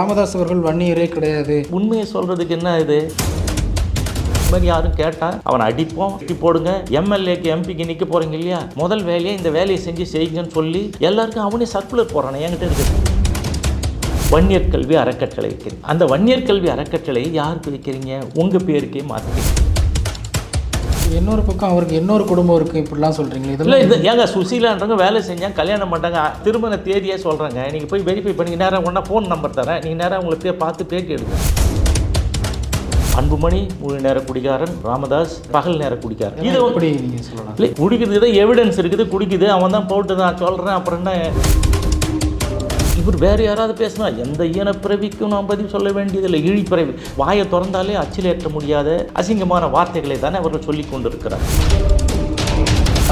ராமதாஸ் அவர்கள் வன்னியரே கிடையாது. உண்மையை சொல்கிறதுக்கு என்ன இது? மாதிரி யாரும் கேட்டால் அவனை அடிப்போம் அடி போடுங்க. எம்எல்ஏக்கு எம்பிக்கு நிற்க போகிறீங்க இல்லையா? முதல் வேலையை இந்த வேலையை செஞ்சு செய்யுங்கன்னு சொல்லி எல்லாருக்கும் அவனே சர்க்குலர் போகிறானே என்கிட்ட இருக்குது வன்னியர் கல்வி அறக்கட்டளை வைக்கிறீங்க அந்த வன்னியர் கல்வி அறக்கட்டளை யாருக்கு வைக்கிறீங்க? உங்கள் பேருக்கே மாற்றுறீங்க இன்னொரு பக்கம் அவருக்கு இன்னொரு குடும்பம் இருக்கு இப்படிலாம் சொல்றீங்களே. இல்லை இதெல்லாம் இது ஏங்க சுசீலான்றவங்க வேலை செஞ்சாங்க கல்யாணம் பண்ணாங்க திருமண தேதியே சொல்கிறாங்க நீங்கள் போய் வெரிஃபை பண்ணி நேராக ஒன்றா ஃபோன் நம்பர் தரேன். நீங்கள் நேராக உங்களை போய் பார்த்து பேட்டி எடுங்க. அன்புமணி முழு நேர குடிகாரன் ராமதாஸ் பகல் நேர குடிகாரன் இது எப்படி நீங்க சொல்லலாம்? இல்லை குடிக்கிறது எவிடன்ஸ் இருக்குது குடிக்குது அவன் தான் போட்டு நான் சொல்கிறேன் அப்புறம் என்ன? இவர் வேறு யாராவது பேசினா எந்த ஈனப்பிறவிக்கும் நாம் பதில் சொல்ல வேண்டியதில்லை. இழிப்பிறவி. வாயை திறந்தாலே அச்சிலேற்ற முடியாத அசிங்கமான வார்த்தைகளை தானே அவர்கள் சொல்லி கொண்டிருக்கிறார்.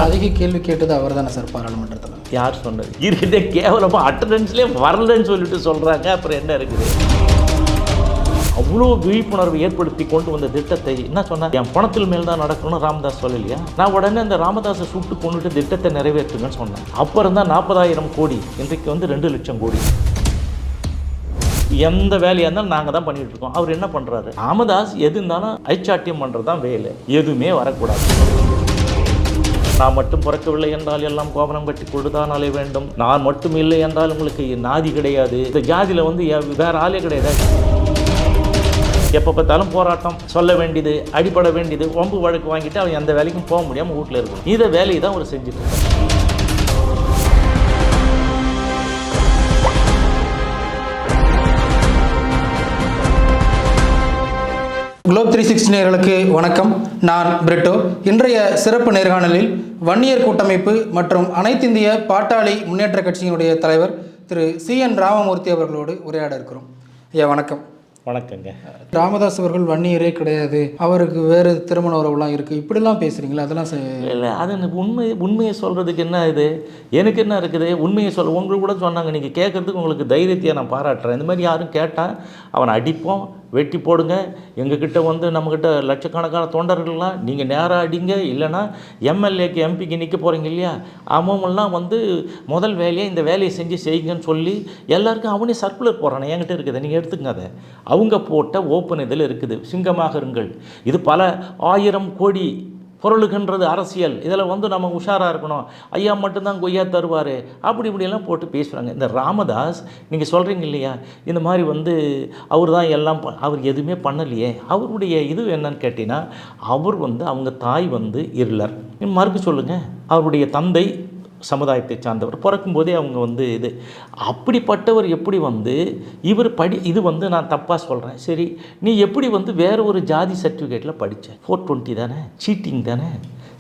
அதிக கேள்வி கேட்டது அவர் தானே சார் பாராளுமன்றத்தில்? யார் சொன்னது? இருக்கிறதே கேவலமாக அட்டண்டன்ஸ்லேயே வரலன்னு சொல்லிட்டு சொல்கிறாங்க அப்புறம் என்ன இருக்குது? அவ்வளோ விழிப்புணர்வு ஏற்படுத்தி கொண்டு வந்த திட்டத்தை என்ன சொன்னால் என் பணத்தில் மேல் தான் நடக்கணும்னு ராமதாஸ் சொல்லலையா? நான் உடனே அந்த ராமதாஸை சுட்டு கொண்டுட்டு திட்டத்தை நிறைவேற்றுங்கன்னு சொன்னேன். அப்புறம் தான் நாற்பதாயிரம் கோடி இன்றைக்கு வந்து ரெண்டு லட்சம் கோடி. எந்த வேலையாக இருந்தாலும் நாங்கள் தான் பண்ணிகிட்டு இருக்கோம். அவர் என்ன பண்ணுறாரு ராமதாஸ் எது இருந்தாலும் ஐச்சாட்டியம் பண்ணுறது தான் வேலை. எதுவுமே வரக்கூடாது. நான் மட்டும் பிறக்கவில்லை என்றால் எல்லாம் கோபனம் கட்டி கொடுதான் அலைய வேண்டும். நான் மட்டும் இல்லை என்றால் உங்களுக்கு நாதி கிடையாது. இந்த ஜாதியில் வந்து வேற ஆளே கிடையாது. எப்போ பார்த்தாலும் போராட்டம் சொல்ல வேண்டியது அடிபட வேண்டியது ஒம்பு வழக்கு வாங்கிட்டு அவன் எந்த வேலைக்கும் போக முடியாமல் வீட்டில் இருக்கணும். இதை வேலையை தான் அவர் செஞ்சுட்டு குளோப் த்ரீ சிக்ஸ்டி நேர்களுக்கு வணக்கம். நான் பிரிட்டோ. இன்றைய சிறப்பு நேர்காணலில் வன்னியர் கூட்டமைப்பு மற்றும் அனைத்திந்திய பாட்டாளி முன்னேற்ற கட்சியினுடைய தலைவர் திரு சி என் ராமமூர்த்தி அவர்களோடு உரையாட இருக்கிறோம் ஐயா வணக்கம். வணக்கங்க. ராமதாஸ் அவர்கள் வன்னியரே கிடையாது. அவருக்கு வேறு திருமண உறவுலாம் இருக்குது இப்படிலாம் பேசுகிறீங்களா அதெல்லாம் இல்லை இல்லை. அது எனக்கு உண்மை உண்மையை சொல்கிறதுக்கு என்ன இது? எனக்கு என்ன இருக்குது? உண்மையை சொல்ல உங்களுக்கு கூட சொன்னாங்க. நீங்கள் கேட்குறதுக்கு உங்களுக்கு தைரியத்தையை நான் பாராட்டுறேன். இந்த மாதிரி யாரும் கேட்டால் அவனை அடிப்போம். வெட்டி போடுங்க. எங்ககிட்ட வந்து நம்மக்கிட்ட லட்சக்கணக்கான தொண்டர்கள்லாம் நீங்கள் நேராக அடிங்க. இல்லைன்னா எம்எல்ஏக்கு எம்பிக்கு நிற்க போகிறீங்க இல்லையா? அவங்கெல்லாம் வந்து முதல் வேலையை இந்த வேலையை செஞ்சு செய்யுங்கன்னு சொல்லி எல்லாருக்கும் அவனே சர்க்குலர் போடுறானே. என்கிட்ட இருக்குது. நீங்கள் எடுத்துக்கங்க அதை. அவங்க போட்ட ஓப்பன் இதில் இருக்குது. சிங்கமாக இருங்கள். இது பல ஆயிரம் கோடி பொருளுக்குன்றது அரசியல். இதில் வந்து நம்ம உஷாராக இருக்கணும். ஐயா மட்டும்தான் கொய்யா தருவார். அப்படி இப்படியெல்லாம் போட்டு பேசுகிறாங்க இந்த ராமதாஸ் நீங்கள் சொல்கிறீங்க இல்லையா? இந்த மாதிரி வந்து அவர் தான் எல்லாம் அவர் எதுவுமே பண்ணலையே. அவருடைய இது என்னன்னு கேட்டிங்கன்னா அவர் வந்து அவங்க தாய் வந்து இருளர். மறுக்க சொல்லுங்கள் அவருடைய தந்தை சமுதாயத்தை சார்ந்தவர். பிறக்கும்போதே அவங்க வந்து இது அப்படிப்பட்டவர் எப்படி வந்து இவர் படி இது வந்து நான் தப்பாக சொல்கிறேன் சரி நீ எப்படி வந்து வேறு ஒரு ஜாதி சர்டிஃபிகேட்டில் படித்த ஃபோர் டுவெண்ட்டி தானே? சீட்டிங் தானே?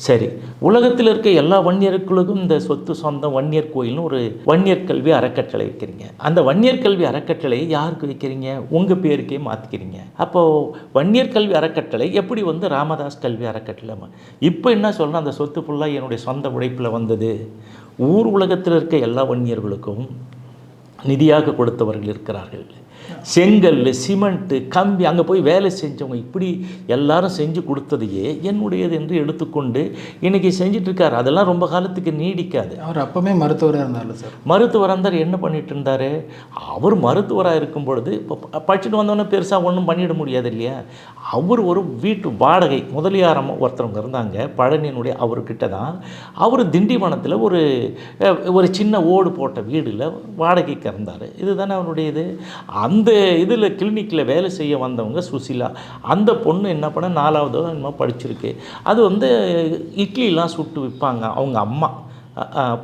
சரி. உலகத்தில் இருக்க எல்லா வன்னியர்களுக்கும் இந்த சொத்து சொந்தம் வன்னியர் கோயில்னு ஒரு வன்னியர் கல்வி அறக்கட்டளை வைக்கிறீங்க. அந்த வன்னியர் கல்வி அறக்கட்டளை யாருக்கு வைக்கிறீங்க? உங்கள் பேருக்கே மாற்றிக்கிறீங்க அப்போது வன்னியர் கல்வி அறக்கட்டளை எப்படி வந்து ராமதாஸ் கல்வி அறக்கட்டளை இப்போ என்ன சொல்லணும் அந்த சொத்து ஃபுல்லாக என்னுடைய சொந்த உழைப்பில் வந்தது. ஊர் உலகத்தில் இருக்க எல்லா வன்னியர்களுக்கும் நிதியாக கொடுத்தவர்கள் இருக்கிறார்கள். செங்கல் சிமெண்ட்டு கம்பி அங்கே போய் வேலை செஞ்சவங்க இப்படி எல்லாரும் செஞ்சு கொடுத்ததையே என்னுடையது என்று எடுத்துக்கொண்டு இன்னைக்கு செஞ்சுட்டு இருக்காரு அதெல்லாம் ரொம்ப காலத்துக்கு நீடிக்காது. அவர் அப்பவுமே மருத்துவராக இருந்தார்ல சார். மருத்துவர் இருந்தார் என்ன பண்ணிட்டு இருந்தார் அவர் மருத்துவராக இருக்கும் பொழுது இப்போ படிச்சுட்டு வந்தோன்னே பெருசாக ஒன்றும் பண்ணிட முடியாது இல்லையா? அவர் ஒரு வீட்டு வாடகை முதலியாரம் ஒருத்தவங்க இருந்தாங்க பழனியினுடைய அவர்கிட்ட தான். அவர் திண்டிவனத்தில் ஒரு ஒரு சின்ன ஓடு போட்ட வீடில் வாடகைக்கு இருந்தார் இதுதானே அவருடைய இது அந்த இதில் கிளினிக்கில் வேலை செய்ய வந்தவங்க சுசிலா. அந்த பொண்ணு என்ன பண்ண நாலாவதோ என்னமோ படிச்சிருக்கு. அது வந்து இட்லிலாம் சுட்டு விற்பாங்க அவங்க அம்மா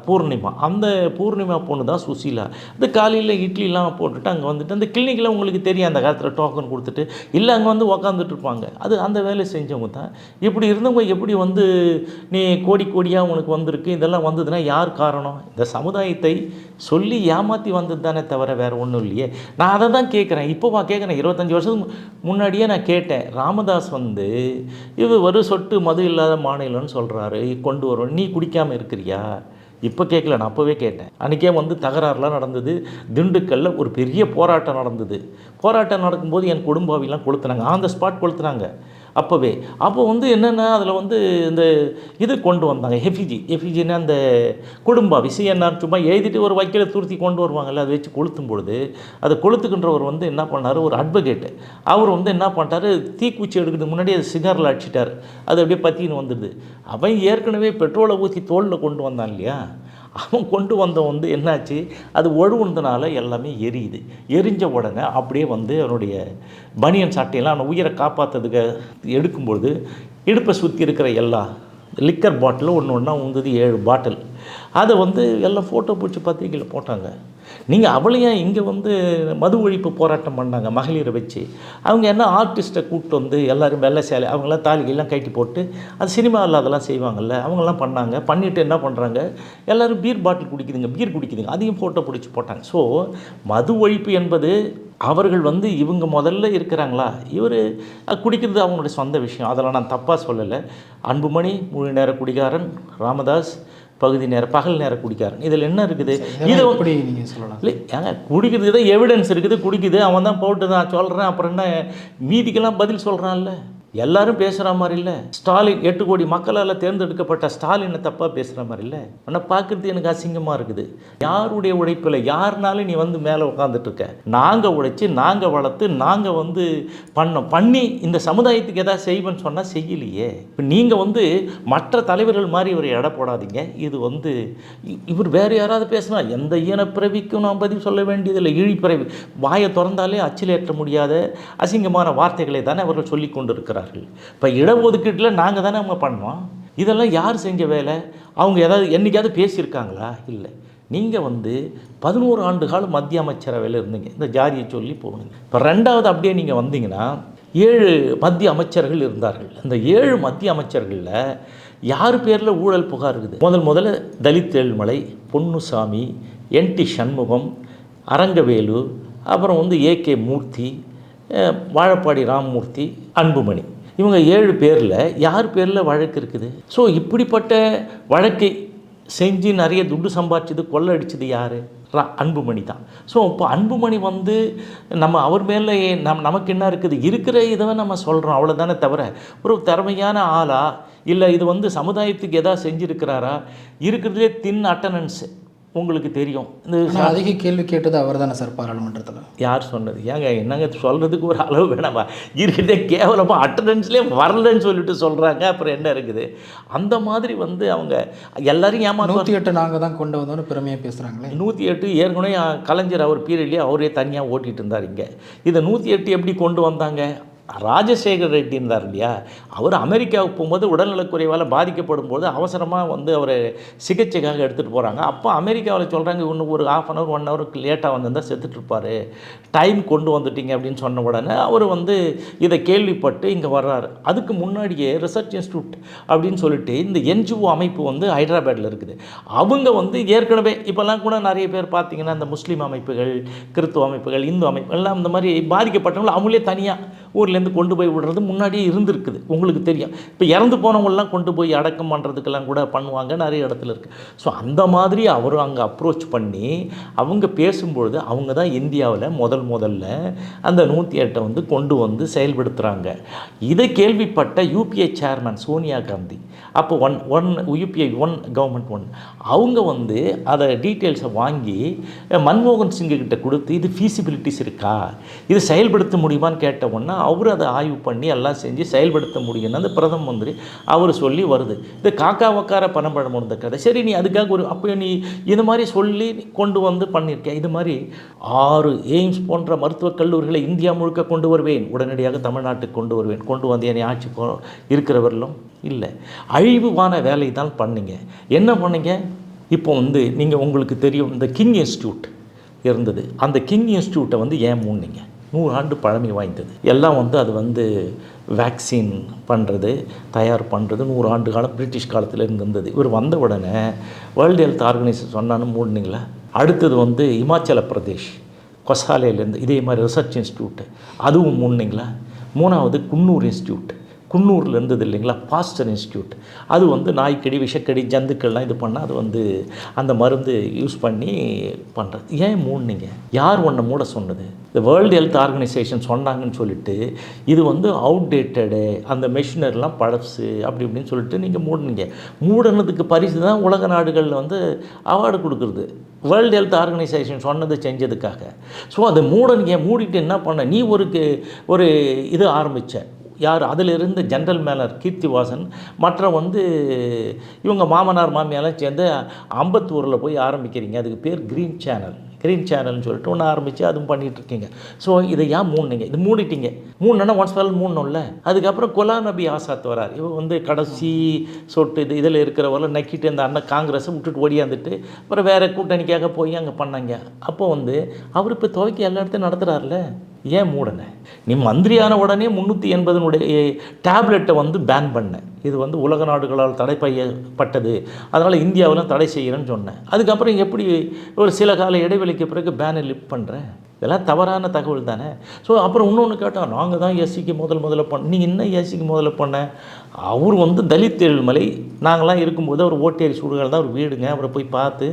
பூர்ணிமா. அந்த பூர்ணிமா பொண்ணு தான் சுசீலா. இந்த காலையில் இட்லிலாம் போட்டுட்டு அங்கே வந்துட்டு அந்த கிளினிக்கில் உங்களுக்கு தெரியும் அந்த காலத்தில் டோக்கன் கொடுத்துட்டு. இல்லை அங்கே வந்து உக்காந்துட்டு இருப்பாங்க அது அந்த வேலை செஞ்சவங்க தான். இப்படி இருந்தவங்க எப்படி வந்து நீ கோடி கோடியாக உனக்கு வந்திருக்கு இதெல்லாம் வந்ததுன்னா யார் காரணம்? இந்த சமுதாயத்தை சொல்லி ஏமாற்றி வந்தது தானே தவிர வேறு ஒன்றும் இல்லையே. நான் அதை தான் கேட்குறேன் இப்போவா கேட்குறேன் இருபத்தஞ்சி வருஷத்துக்கு முன்னாடியே நான் கேட்டேன். ராமதாஸ் வந்து இது ஒரு சொட்டு மது இல்லாத மாநிலம்னு சொல்கிறாரு கொண்டு வரும் நீ குடிக்காமல் இருக்கிறியா? இப்போ கேட்கல நான் அப்போவே கேட்டேன். அன்றைக்கே வந்து தகராறுலாம் நடந்தது. திண்டுக்கல்ல ஒரு பெரிய போராட்டம் நடந்தது. போராட்டம் நடக்கும்போது என் குடும்பாவிலாம் கொளுத்துனாங்க. On the spot கொளுத்துனாங்க. அப்போவே. அப்போ வந்து என்னென்னா அதில் வந்து இந்த இது கொண்டு வந்தாங்க எஃபிஜி. எஃபிஜின்னா அந்த குடும்பம் விஷயம் சும்மா எழுதிட்டு ஒரு வைக்கல துருத்தி கொண்டு வருவாங்கல்ல அதை வச்சு கொளுத்தும் பொழுது அதை கொளுத்துக்கின்றவர் வந்து என்ன பண்ணார்? ஒரு அட்வொகேட்டு. அவர் வந்து என்ன பண்ணிட்டாரு? தீக்குச்சி எடுக்கிறதுக்கு முன்னாடி அது சிகாரில் அடிச்சிட்டார். அது அப்படியே பற்றின்னு வந்துடுது. அவன் ஏற்கனவே பெட்ரோலை ஊற்றி தோளில் கொண்டு வந்தான் இல்லையா? அவன் கொண்டு வந்தவன் வந்து என்னாச்சு? அது ஒழுகுனதுனால எல்லாமே எரியுது. எரிஞ்ச உடனே அப்படியே வந்து அவனுடைய பனியன் சட்டையெல்லாம் அவனை உயிரை காப்பாற்றுறதுக்கு எடுக்கும்பொழுது இடுப்பை சுற்றி இருக்கிற எல்லா லிக்கர் பாட்டில் ஒன்று ஒன்றா உந்தது ஏழு பாட்டில் அதை வந்து எல்லாம் ஃபோட்டோ பிடிச்சி பத்திரிக்கையில் போட்டாங்க. நீங்கள் அவளையும் இங்கே வந்து மது ஒழிப்பு போராட்டம் பண்ணாங்க மகளிரை வச்சு. அவங்க என்ன ஆர்டிஸ்ட்டை கூப்பிட்டு வந்து எல்லோரும் வெள்ளை சேலை அவங்களாம் தாலிகெல்லாம் கட்டி போட்டு அது சினிமாவில் அதெல்லாம் செய்வாங்கல்ல அவங்கெல்லாம் பண்ணாங்க. பண்ணிவிட்டு என்ன பண்ணுறாங்க எல்லோரும் பீர் பாட்டில் குடிக்குதுங்க பீர் குடிக்குதுங்க. அதையும் ஃபோட்டோ பிடிச்சி போட்டாங்க. ஸோ மது ஒழிப்பு என்பது அவர்கள் வந்து இவங்க முதல்ல இருக்கிறாங்களா? இவர் குடிக்கிறது அவங்களுடைய சொந்த விஷயம். அதெல்லாம் நான் தப்பாக சொல்லலை. அன்புமணி முழு நேர குடிகாரன் ராமதாஸ் பகுதி நேர பகல் நேர குடிக்காரன். இதில் என்ன இருக்குது? இது எப்படி நீங்கள் சொல்லலாம்? இல்லை ஏங்க குடிக்கிறதுக்கு தான் எவிடன்ஸ் இருக்குது குடிக்குது அவன் தான் போட்டு நான் சொல்கிறேன் அப்புறம் என்ன மீதிக்கெல்லாம் பதில் சொல்கிறான்ல எல்லாரும் பேசுகிற மாதிரி இல்லை. ஸ்டாலின் எட்டு கோடி மக்களால் தேர்ந்தெடுக்கப்பட்ட ஸ்டாலினை தப்பாக பேசுகிற மாதிரி இல்லை. ஆனால் பார்க்குறது எனக்கு அசிங்கமாக இருக்குது. யாருடைய உழைப்பில் யாருனாலும் நீ வந்து மேலே உட்காந்துட்ருக்க நாங்கள் உழைச்சி நாங்கள் வளர்த்து நாங்கள் வந்து பண்ணோம். பண்ணி இந்த சமுதாயத்துக்கு எதாவது செய்வேன்னு சொன்னால் செய்யலையே. இப்போ நீங்கள் வந்து மற்ற தலைவர்கள் மாதிரி இவர் எடை போடாதீங்க. இது வந்து இவர் வேறு யாராவது பேசினா எந்த ஈனப்பிறவிக்கும் நான் பதில் சொல்ல வேண்டியதில்லை. இழிப்பிறவி. வாயை திறந்தாலே அச்சில் ஏற்ற முடியாத அசிங்கமான வார்த்தைகளை தானே அவர்கள் சொல்லி கொண்டு செய்கிறார்கள். இப்போ இடஒதுக்கீட்டில் நாங்கள் தானே அவங்க பண்ணோம். இதெல்லாம் யார் செஞ்ச வேலை? அவங்க ஏதாவது என்றைக்காவது பேசியிருக்காங்களா? இல்லை. நீங்கள் வந்து பதினோரு ஆண்டு காலம் மத்திய அமைச்சரவையில் இருந்தீங்க. இந்த ஜாதியை சொல்லி போகணுங்க. இப்போ ரெண்டாவது அப்படியே நீங்கள் வந்தீங்கன்னா ஏழு மத்திய அமைச்சர்கள் இருந்தார்கள். அந்த ஏழு மத்திய அமைச்சர்களில் யார் பேரில் ஊழல் புகார் இருக்குது? முதல் முதல்ல தலித் ஏழ்மலை பொன்னுசாமி என்டி சண்முகம் அரங்கவேலு அப்புறம் வந்து ஏகே மூர்த்தி வாழப்பாடி ராமமூர்த்தி அன்புமணி. இவங்க ஏழு பேரில் யார் பேரில் வழக்கு இருக்குது? ஸோ இப்படிப்பட்ட வழக்கை செஞ்சு நிறைய துட்டு சம்பாதிச்சது கொள்ளடிச்சது யார்? அன்புமணி தான். ஸோ இப்போ அன்புமணி வந்து நம்ம அவர் மேலே நம் நமக்கு என்ன இருக்குது? இருக்கிற இதை நம்ம சொல்கிறோம் அவ்வளோதானே தவிர ஒரு திறமையான ஆளா? இல்லை இது வந்து சமுதாயத்துக்கு எதாவது செஞ்சுருக்கிறாரா? இருக்கிறதுலே தின் அட்டனன்ஸு உங்களுக்கு தெரியும். இந்த அதிக கேள்வி கேட்டது அவர் தானே சார் பாராளுமன்றத்தில்? யார் சொன்னது? ஏங்க என்னங்க சொல்கிறதுக்கு ஒரு அளவு வேணாமா? இருக்கிறதே கேவலமாக அட்டண்டன்ஸ்லேயே வரலன்னு சொல்லிட்டு சொல்கிறாங்க அப்புறம் என்ன இருக்குது? அந்த மாதிரி வந்து அவங்க எல்லாரையும் ஏமாற்று நூற்றி எட்டு நாங்கள் தான் கொண்டு வந்தோம்னு பெருமையாக பேசுகிறாங்களே நூற்றி எட்டு ஏற்கனவே கலைஞர் அவர் பீரியட்லேயே அவரே தனியாக ஓட்டிகிட்டு இருந்தார் இங்கே. இதை நூற்றி எட்டு எப்படி கொண்டு வந்தாங்க? ராஜசேகர் ரெட்டி இருந்தார் இல்லையா? அவர் அமெரிக்காவுக்கு போகும்போது உடல்நலக்குறைவால் பாதிக்கப்படும் போது அவசரமாக வந்து அவரை சிகிச்சைக்காக எடுத்துகிட்டு போகிறாங்க அப்போ அமெரிக்காவில் சொல்கிறாங்க இன்னும் ஒரு ஹாஃப் அன் ஹவர் ஒன் ஹவருக்கு லேட்டாக வந்திருந்தால் செத்துட்டு இருப்பாரு. டைம் கொண்டு வந்துட்டீங்க அப்படின்னு சொன்ன உடனே அவர் வந்து இதை கேள்விப்பட்டு இங்கே வர்றாரு. அதுக்கு முன்னாடியே ரிசர்ச் இன்ஸ்டியூட் அப்படின்னு சொல்லிட்டு இந்த என்ஜிஓ அமைப்பு வந்து ஹைதராபாத்தில் இருக்குது. அவங்க வந்து ஏற்கனவே இப்போல்லாம் கூட நிறைய பேர் பார்த்தீங்கன்னா இந்த முஸ்லீம் அமைப்புகள் கிறித்துவ அமைப்புகள் இந்து அமைப்புகள்லாம் இந்த மாதிரி பாதிக்கப்பட்டவங்களை அவங்களே தனியாக ஊர்லேருந்து கொண்டு போய் விடுறது முன்னாடியே இருந்திருக்குது. உங்களுக்கு தெரியும். இப்போ இறந்து போனவங்களாம் கொண்டு போய் அடக்கம் பண்ணுறதுக்கெல்லாம் கூட பண்ணுவாங்க நிறைய இடத்துல இருக்குது ஸோ அந்த மாதிரி அவர் அங்கே அப்ரோச் பண்ணி அவங்க பேசும்பொழுது அவங்க தான் இந்தியாவில் முதல் முதல்ல அந்த நூற்றி எட்டை வந்து கொண்டு வந்து செயல்படுத்துகிறாங்க இதை கேள்விப்பட்ட யூபிஏ சேர்மன் சோனியா காந்தி அப்போ one one UPI one government one அவங்க வந்து அதை டீட்டெயில்ஸை வாங்கி மன்மோகன் சிங்கு கிட்ட கொடுத்து இது ஃபீசிபிலிட்டிஸ் இருக்கா? இது செயல்படுத்த முடியுமான்னு கேட்ட உடனே அவர் அதை ஆய்வு பண்ணி எல்லாம் செஞ்சு செயல்படுத்த முடியும்னு அந்த பிரதம மந்திரி அவர் சொல்லி வருது. இந்த காக்கா வக்கார பணம்பழம் முடிந்த கதை. சரி நீ அதுக்காக ஒரு அப்போ நீ இது மாதிரி சொல்லி கொண்டு வந்து பண்ணியிருக்கேன் இது மாதிரி ஆறு எய்ம்ஸ் போன்ற மருத்துவக் கல்லூரிகளை இந்தியா முழுக்க கொண்டு வருவேன். உடனடியாக தமிழ்நாட்டுக்கு கொண்டு வருவேன். கொண்டு வந்து என்னை ஆட்சி போ இருக்கிறவர்களும் இல்லை. அழிவுவான வேலை தான் பண்ணீங்க. என்ன பண்ணீங்க? இப்போ வந்து நீங்கள் உங்களுக்கு தெரியும் இந்த கிங் இன்ஸ்டியூட் இருந்தது. அந்த கிங் இன்ஸ்டியூட்டை வந்து ஏன் மூடினீங்க? நூறு ஆண்டு பழமை வாய்ந்தது. எல்லாம் வந்து அது வந்து வேக்சின் பண்ணுறது தயார் பண்ணுறது நூறு ஆண்டு காலம் பிரிட்டிஷ் காலத்தில் இருந்தது. இவர் வந்த உடனே வேர்ல்டு ஹெல்த் ஆர்கனைசேஷன் சொன்னான்னு மூடினீங்களா? அடுத்தது வந்து இமாச்சல பிரதேஷ் கொசாலையிலேருந்து இதே மாதிரி ரிசர்ச் இன்ஸ்டியூட்டு அதுவும் மூடினீங்களா? மூணாவது குன்னூர் இன்ஸ்டியூட் குன்னூரில் இருந்தது இல்லைங்களா? பாஸ்டர் இன்ஸ்டியூட் அது வந்து நாய்க்கடி விஷக்கடி ஜந்துக்கள்லாம் இது பண்ணால் அது வந்து அந்த மருந்து யூஸ் பண்ணி பண்ணுறது ஏன் மூடுனீங்க? யார் ஒன்றை மூட சொன்னது? இந்த வேர்ல்டு ஹெல்த் ஆர்கனைசேஷன் சொன்னாங்கன்னு சொல்லிட்டு இது வந்து அவுடேட்டடு அந்த மெஷினரிலாம் பழசு அப்படி இப்படின்னு சொல்லிட்டு நீங்கள் மூடுனீங்க. மூடனதுக்கு பரிசு தான் உலக நாடுகளில் வந்து அவார்டு கொடுக்குறது. வேர்ல்டு ஹெல்த் ஆர்கனைசேஷன் சொன்னது செஞ்சதுக்காக. ஸோ அதை மூடனீங்க மூடிட்டு என்ன பண்ண? நீ ஒரு ஒரு இது ஆரம்பித்த யார்? அதிலிருந்து ஜென்ரல் மேலர் கீர்த்திவாசன் மற்ற வந்து இவங்க மாமனார் மாமியாரெல்லாம் சேர்ந்து அம்பத்தூரில் போய் ஆரம்பிக்கிறீங்க. அதுக்கு பேர் க்ரீன் சேனல் க்ரீன் சேனல்னு சொல்லிட்டு ஒன்று ஆரம்பித்து அதுவும் பண்ணிகிட்ருக்கீங்க ஸோ இதை ஏன் மூணுங்க இது மூடிட்டீங்க. மூணுன்னா ஒன்ஸ் வெல் மூணும்ல அதுக்கப்புறம் குலா நபி ஆசாத் வரார். இவர் வந்து கடைசி சொட்டு இது இதில் இருக்கிறவரை நக்கிட்டு இந்த அண்ணன் காங்கிரஸை விட்டுட்டு ஓடியாந்துட்டு அப்புறம் வேறு கூட்டணிக்காக போய் அங்கே பண்ணாங்க. அப்போ வந்து அவர் இப்போ துவைக்க எல்லா இடத்தையும் நடத்துகிறார்ல ஏன் மூடனை? நீ மந்திரியான உடனே முந்நூற்றி எண்பதனுடைய டேப்லெட்டை வந்து பேன் பண்ணேன் இது வந்து உலக நாடுகளால் தடை பையப்பட்டது அதனால் இந்தியாவில் தடை செய்கிறேன்னு சொன்னேன் அதுக்கப்புறம் எப்படி ஒரு சில கால இடைவெளிக்கு பிறகு பேனை லிஃப்ட் பண்ணுறேன் இதெல்லாம் தவறான தகவல் தானே. ஸோ அப்புறம் இன்னொன்று கேட்டால் நாங்கள் தான் எஸ்சிக்கு முதல் முதல்ல பண்ண நீங்கள் என்ன எஸ்சிக்கு முதல்ல பண்ண? அவர் வந்து தலித் ஏழுமலை நாங்களாம் இருக்கும்போது அவர் ஓட்டேரி சுடுகாடு தான் ஒரு வீடுங்க. அவரை போய் பார்த்து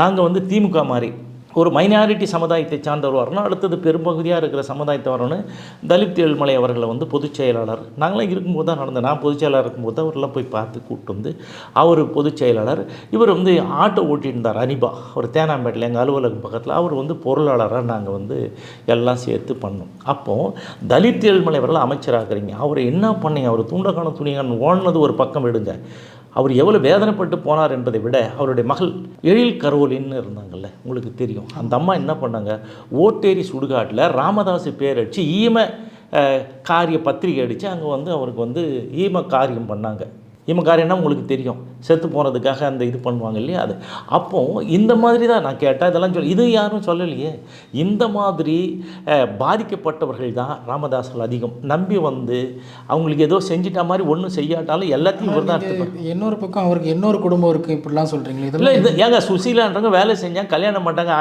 நாங்கள் வந்து திமுக மாதிரி ஒரு மைனாரிட்டி சமுதாயத்தை சார்ந்தவர் வரணும் அடுத்தது பெரும்பகுதியாக இருக்கிற சமுதாயத்தை வரணும் தலித் ஏழ்மலை அவர்களை வந்து பொதுச் செயலாளர். நாங்களாம் இருக்கும்போது தான் நடந்தேன் நான் பொதுச் செயலாளர் இருக்கும்போது அவரெல்லாம் போய் பார்த்து கூப்பிட்டு வந்து அவர் பொதுச் செயலாளர். இவர் வந்து ஆட்டோ ஓட்டிட்டு இருந்தார் அனிபா. ஒரு தேனாம்பேட்டில் எங்கள் அலுவலகம் பக்கத்தில். அவர் வந்து பொருளாளராக நாங்கள் வந்து எல்லாம் சேர்த்து பண்ணோம். அப்போது தலித் ஏழ்மலை அவர்கள் அமைச்சராகிறீங்க அவர் என்ன பண்ணீங்க? அவர் தூண்டக்கான துணியான் ஓடினது ஒரு பக்கம் விடுங்க. அவர் எவ்வளோ வேதனைப்பட்டு போனார் என்பதை விட அவருடைய மகள் எழில் கரோலின்னு இருந்தாங்கல்ல உங்களுக்கு தெரியும். அந்த அம்மா என்ன பண்ணாங்க? ஓட்டேரி சுடுகாட்டில் ராமதாஸ் பேர் அடித்து ஈம காரிய பத்திரிகை அடித்து அங்கே வந்து அவருக்கு வந்து ஈம காரியம் பண்ணாங்க. ஈம காரியம்னா உங்களுக்கு தெரியும்? செத்து போனதுக்காக அந்த இது பண்ணுவாங்க இல்லையா? அது. அப்போ இந்த மாதிரி தான் நான் கேட்டேன் இதெல்லாம் சொல்லி இது யாரும் சொல்லலையே. இந்த மாதிரி பாதிக்கப்பட்டவர்கள் தான் ராமதாஸ்கள் அதிகம். நம்பி வந்து அவங்களுக்கு ஏதோ செஞ்சிட்ட மாதிரி ஒன்றும் செய்யாட்டாலும் எல்லாத்தையும் இவர் தான் இன்னொரு பக்கம் அவருக்கு இன்னொரு குடும்பம் இருக்குது இப்படிலாம் சொல்கிறீங்களே இல்லை இதெல்லாம் இது ஏங்க சுசீலான்றவங்க வேலை செஞ்சாங்க கல்யாணம் பண்ணாங்க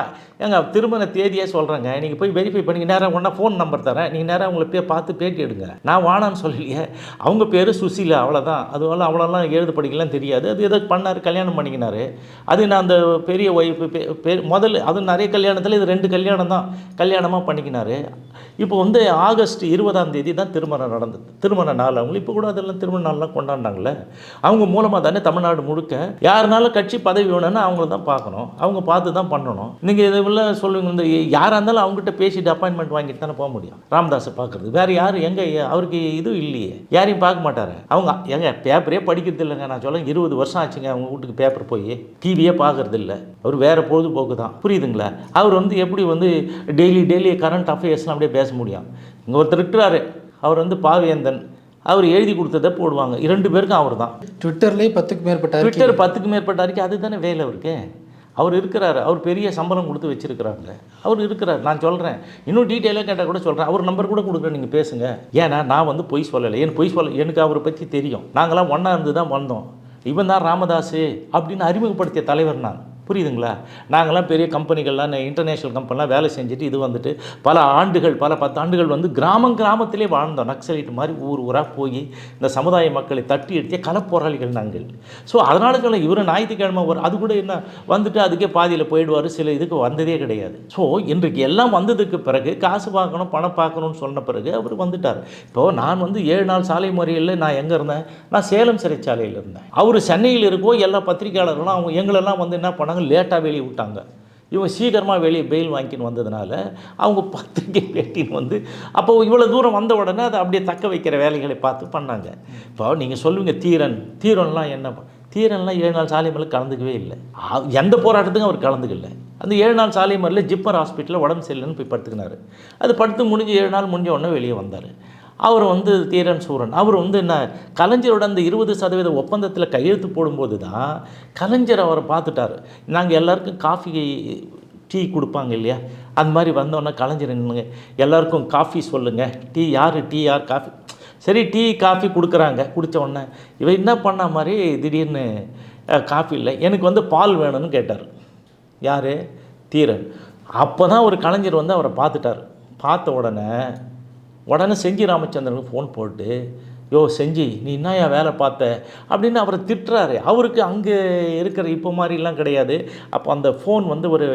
ஏங்க திருமண தேதியே சொல்கிறேங்க நீங்கள் போய் வெரிஃபை பண்ணி நேராக ஒன்றா ஃபோன் நம்பர் தரேன். நீங்கள் நேராக அவங்கள போய் பார்த்து பேட்டி எடுங்க. நான் வானான்னு சொல்லலையே. அவங்க பேர் சுசீலா அவ்வளோதான் அதுவெல்லாம் அவ்வளோலாம் எழுது படிக்கலாம் தெரியாது. அது ஏதோ பண்ணார் கல்யாணம் பண்ணிக்கினாரு. அது நான் அந்த பெரிய ஒய்ஃபு முதல்ல அது நிறைய கல்யாணத்தில் இது ரெண்டு கல்யாணம் தான் கல்யாணமாக பண்ணிக்கினாரு. இப்போ வந்து ஆகஸ்ட் இருபதாம் தேதி தான் திருமணம் நடந்தது. திருமண நாள் அவங்களுக்கு இப்போ கூட அதெல்லாம் திருமண நாள்லாம் கொண்டாடினாங்களே அவங்க மூலமாக தானே தமிழ்நாடு முழுக்க யாருனாலும் கட்சி பதவி வேணும்னா அவங்கள தான் பார்க்கணும். அவங்க பார்த்து தான் பண்ணணும். நீங்கள் இதெல்லாம் சொல்லுங்க இந்த யாராக இருந்தாலும் அவங்ககிட்ட பேசிட்டு அப்பாயின்மெண்ட் வாங்கிட்டு தானே போக முடியும். ராமதாஸை பார்க்குறது. வேறு யார் எங்கே அவருக்கு இது இல்லையே. யாரையும் பார்க்க மாட்டார். அவங்க எங்க பேப்பரே படிக்கிறது இல்லைங்க. நான் சொல்ல இருபது வருஷம் ஆச்சுங்க. அவங்க வீட்டுக்கு பேப்பர் போய் டிவியே பார்க்கறது இல்லை. அவர் வேறு பொழுதுபோக்கு தான். புரியுதுங்களா? அவர் வந்து எப்படி வந்து டெய்லி டெய்லி கரண்ட் அஃபேர்ஸ்லாம் அப்படியே பேச முடியும்? இங்கே ஒருத்தர் இருக்கிறாரு. அவர் வந்து பாவேந்தன். அவர் எழுதி கொடுத்ததை போடுவாங்க. இரண்டு பேருக்கும் அவர் தான் ட்விட்டர்லேயே பத்துக்கு மேற்பட்ட ட்விட்டர் பத்துக்கு மேற்பட்ட அறிக்கை அதுதானே வேலை அவருக்கு? அவர் இருக்கிறாரு அவர் பெரிய சம்பளம் கொடுத்து வச்சிருக்கிறாங்க அவர் இருக்கிறார். நான் சொல்கிறேன் இன்னும் டீட்டெயிலாக கேட்டால் கூட சொல்கிறேன் அவர் நம்பர் கூட கொடுக்குறேன் நீங்கள் பேசுங்க. ஏன்னா நான் வந்து பொய் சொல்லலை. என் பொய் சொல்ல எனக்கு அவரை பற்றி தெரியும். நாங்களாம் ஒன்றா இருந்து தான் வந்தோம். இவன் தான் ராமதாஸு அப்படின்னு அறிமுகப்படுத்திய தலைவர் நான். புரியுதுங்களா? நாங்களாம் பெரிய கம்பெனிகள்லாம் இன்டர்நேஷ்னல் கம்பெனிலாம் வேலை செஞ்சுட்டு இது வந்துட்டு பல ஆண்டுகள் பல பத்து ஆண்டுகள் வந்து கிராமம் கிராமத்திலே வாழ்ந்தோம். நக்சலைட் மாதிரி ஊர் ஊராக போய் இந்த சமுதாய மக்களை தட்டி எடுத்திய களப்போராளிகள் நாங்கள். ஸோ அதனால சொல்ல இவர் ஞாயிற்றுக்கிழமை ஒரு அது கூட என்ன வந்துட்டு அதுக்கே பாதியில் போயிடுவார் சில இதுக்கு வந்ததே கிடையாது. ஸோ இன்றைக்கு எல்லாம் வந்ததுக்கு பிறகு காசு பார்க்கணும் பணம் பார்க்கணும்னு சொன்ன பிறகு அவர் வந்துட்டார். இப்போது நான் வந்து ஏழு நாள் சாலை முறையில் நான் எங்கே இருந்தேன்? நான் சேலம் சிறைச்சாலையில் இருந்தேன். அவர் சென்னையில் இருக்கோ எல்லா பத்திரிகையாளர்களும் அவங்க எங்களெல்லாம் வந்து என்ன பண்ணாங்க? லேட்டாக வெளியே விட்டாங்க. இவங்க சீக்கிரமாக வெளியே பெயில் வாங்கின்னு வந்ததுனால அவங்க பத்திரிக்கை பேட்டின்னு வந்து அப்போ இவ்வளோ தூரம் வந்த உடனே அதை அப்படியே தக்க வைக்கிற வேலைகளை பார்த்து பண்ணாங்க. இப்போ நீங்கள் சொல்லுவீங்க தீரன் தீரன்லாம் என்ன தீரன்லாம் ஏழு நாள் சாலை மேலே கலந்துக்கவே இல்லை. எந்த போராட்டத்துக்கும் அவர் கலந்துக்கல. அந்த ஏழு நாள் சாலை மரில் ஜிப்பர் ஹாஸ்பிட்டலில் உடம்பு சரியில்லைன்னு போய் படுத்துக்கினார். அது படுத்து முடிஞ்சு ஏழு நாள் முடிஞ்ச உடனே வெளியே வந்தார். அவர் வந்து தீரன் சூரன். அவர் வந்து என்ன கலைஞரோட அந்த இருபது சதவீத ஒப்பந்தத்தில் கையெழுத்து போடும்போது தான் கலைஞர் அவரை பார்த்துட்டார். நாங்கள் எல்லாருக்கும் காஃபி டீ கொடுப்பாங்க இல்லையா? அந்த மாதிரி வந்தோன்னா கலைஞர் என்னங்க எல்லாருக்கும் காஃபி சொல்லுங்கள் டீ யார்? டீ யார்? காஃபி சரி டீ காஃபி கொடுக்குறாங்க. குடித்த உடனே இவன் என்ன பண்ண மாதிரி திடீர்னு காஃபி இல்லை. எனக்கு வந்து பால் வேணும்னு கேட்டார். யார்? தீரன். அப்போ தான் ஒரு கலைஞர் வந்து அவரை பார்த்துட்டார். பார்த்த உடனே உடனே செஞ்சி ராமச்சந்திரனுக்கு ஃபோன் போட்டு யோ செஞ்சி நீ என்ன என் வேலை பார்த்த? அப்படின்னு அவரை திட்டுறாரு. அவருக்கு அங்கே இருக்கிற இப்போ மாதிரிலாம் கிடையாது. அப்போ அந்த ஃபோன் வந்து ஒரு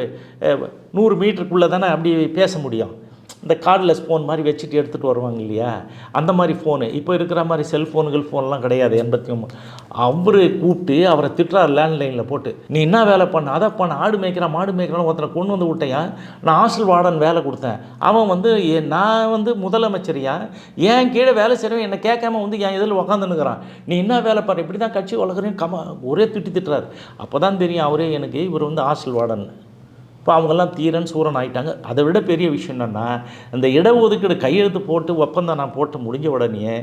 நூறு மீட்டருக்குள்ளே தானே அப்படி பேச முடியும். இந்த கார்ட்லெஸ் ஃபோன் மாதிரி வச்சுட்டு எடுத்துகிட்டு வருவாங்க இல்லையா? அந்த மாதிரி ஃபோனு இப்போ இருக்கிற மாதிரி செல்ஃபோனுகள் ஃபோன்லாம் கிடையாது. எண்பத்தி ஒம்பது அவர் கூப்பிட்டு அவரை திட்டுறாரு லேண்ட்லைனில் போட்டு. நீ என்ன வேலை பண்ண? அதை பண்ண. ஆடு மேய்க்கிறான் மாடு மேய்க்கிறான் ஒருத்தனை கொண்டு வந்து விட்டையா நான் ஹாஸ்டல் வார்டன் வேலை கொடுத்தேன். அவன் வந்து நான் வந்து முதலமைச்சரியா? என் கீழே வேலை செய்கிறவன் என்னை கேட்காம வந்து என் இதில் உக்காந்துன்னுக்குறான். நீ என்ன வேலை பண்ண இப்படி தான் கட்சி வளர்க்குறேன் கம ஒரே திட்டி திட்டுறாரு. அப்போ தான் தெரியும் அவரே எனக்கு இவர் வந்து ஹாஸ்டல் வார்டன். இப்போ அவங்கெல்லாம் தீரன் சூரன் ஆகிட்டாங்க அதை விட பெரிய விஷயம் என்னென்னா இந்த இடஒதுக்கீடு கையெழுத்து போட்டு ஒப்பந்தம் நான் போட்டு முடிஞ்ச உடனே